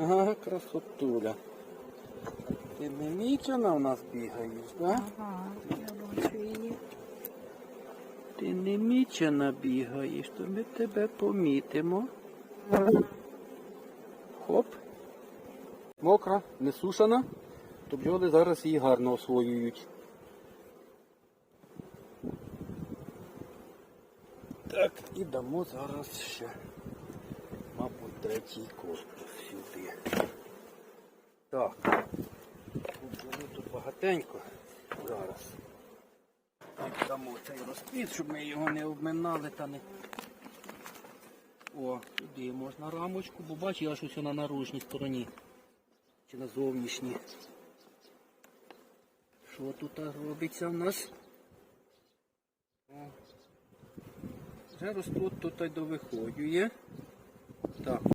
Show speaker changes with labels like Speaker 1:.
Speaker 1: Ага, красотуля. Ти не мічена в нас бігаєш, да?
Speaker 2: Ага, я бачу її.
Speaker 1: Ти не мічена бігаєш, то ми тебе помітимо. Хоп. Мокра, не сушена, то бджоли зараз її гарно освоюють. Так, і дамо зараз ще, мабуть, третій корпус сюди. Так. Бджоли тут багатенько зараз. Дамо цей розплід, щоб ми його не обминали та не. О, туди можна рамочку, бо бачу, я щось на наружній стороні. Чи на зовнішній. Що тут робиться в нас? О. Вже розплод тут довиходює. Так.